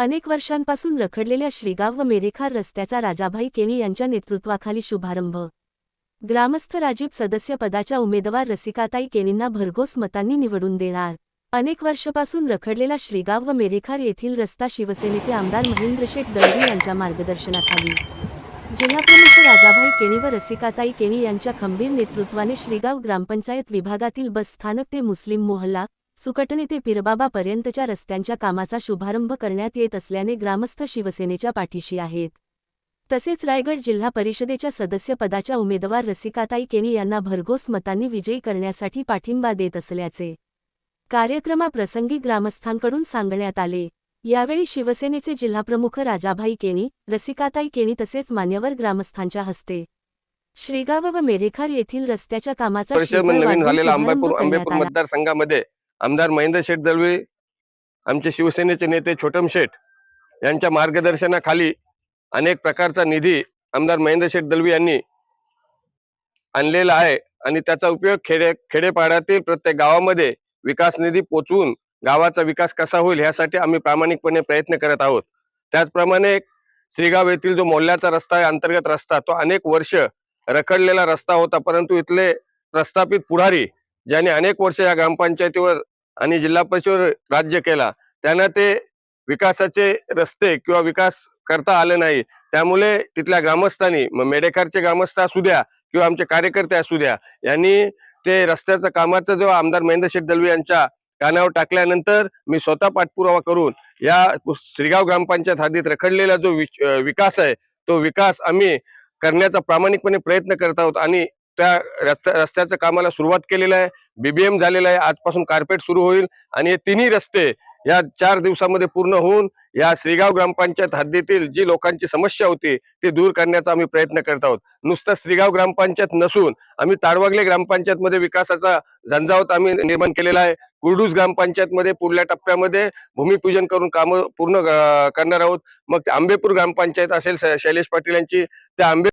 अनेक वर्षांपासून रखडलेल्या श्रीगाव व मेरेखार रस्त्याचा राजाभाई केणी यांच्या नेतृत्वाखाली शुभारंभ. ग्रामस्थ राजीव सदस्य पदाच्या उमेदवार रसिकाताई केणींना भरघोस मतांनी निवडून देणार. अनेक वर्षापासून रखडलेला श्रीगाव व मेरेखार येथील रस्ता शिवसेनेचे आमदार महेंद्र शेठ दळवी यांच्या मार्गदर्शनाखाली. जिल्हाप्रमुख राजाभाई केणी व रसिकाताई केणी यांच्या खंबीर नेतृत्वाने श्रीगाव ग्रामपंचायत विभागातील बस स्थानक ते मुस्लिम मोहल्ला सुकटणे ते पिरबाबा पर्यंतच्या रस्त्यांच्या कामाचा शुभारंभ करण्यात येत असल्याने ग्रामस्थ शिवसेनेच्या पाठीशी आहेत तसेच रायगड जिल्हा परिषदेच्या सदस्यपदाच्या उमेदवार रसिकाताई केणी यांना भरघोस मतांनी विजयी करण्यासाठी पाठिंबा देत असल्याचे कार्यक्रमाप्रसंगी ग्रामस्थांकडून सांगण्यात आले यावेळी शिवसेनेचे जिल्हाप्रमुख राजाभाई केणी रसिकाताई केणी तसेच मान्यवर ग्रामस्थांच्या हस्ते श्रीगाव व मेरेखार येथील रस्त्याच्या कामाचा नवीन झालेला. मतदारसंघामध्ये आमदार महेंद्र शेठ दळवी आमचे शिवसेनेचे नेते छोटम शेठ यांच्या मार्गदर्शनाखाली अनेक प्रकारचा निधी आमदार महेंद्र शेठ दळवी यांनी आणलेला आहे आणि त्याचा उपयोग खेडे खेडेपाड्यातील प्रत्येक गावामध्ये विकास निधी पोचवून गावाचा विकास कसा होईल यासाठी आम्ही प्रामाणिकपणे प्रयत्न करत आहोत. त्याचप्रमाणे श्रीगाव येथील जो मोहल्ल्याचा रस्ता आहे अंतर्गत रस्ता तो अनेक वर्ष रखडलेला रस्ता होता परंतु इथले प्रस्थापित पुढारी ज्यांनी अनेक वर्ष या ग्रामपंचायतीवर आणि जिल्हा परिषदेवर राज्य केला. त्यांना ते विकासाचे रस्ते किंवा विकास करता आले नाही. त्यामुळे तिथल्या ग्रामस्थांनी मग मेडेकरचे ग्रामस्थ असू द्या किंवा आमचे कार्यकर्ते असू द्या यांनी ते रस्त्याचं कामाचं जेव्हा आमदार महेंद्र शेठ दलवी यांच्या कानावर टाकल्यानंतर मी स्वतः पाठपुरावा करून या श्रीगाव ग्रामपंचायत हद्दीत रखडलेला जो विच- विकास आहे तो विकास आम्ही करण्याचा प्रामाणिकपणे प्रयत्न करत आहोत आणि त्या रस्त्या रस्त्याच्या कामाला सुरुवात केलेलं आहे. बीबीएम झालेलं आहे. आजपासून कार्पेट सुरू होईल आणि हे तिन्ही रस्ते या चार दिवसामध्ये पूर्ण होऊन या श्रीगाव ग्रामपंचायत हद्दीतील जी लोकांची समस्या होती ती दूर करण्याचा आम्ही प्रयत्न करत आहोत. नुसतं श्रीगाव ग्रामपंचायत नसून आम्ही ताडवागले ग्रामपंचायतमध्ये विकासाचा झंझावत आम्ही निर्माण केलेला आहे. कुर्डूस ग्रामपंचायतमध्ये पुढल्या टप्प्यामध्ये भूमिपूजन करून कामं पूर्ण करणार आहोत. मग ते आंबेपूर ग्रामपंचायत असेल शैलेश पाटील यांची त्या आंबे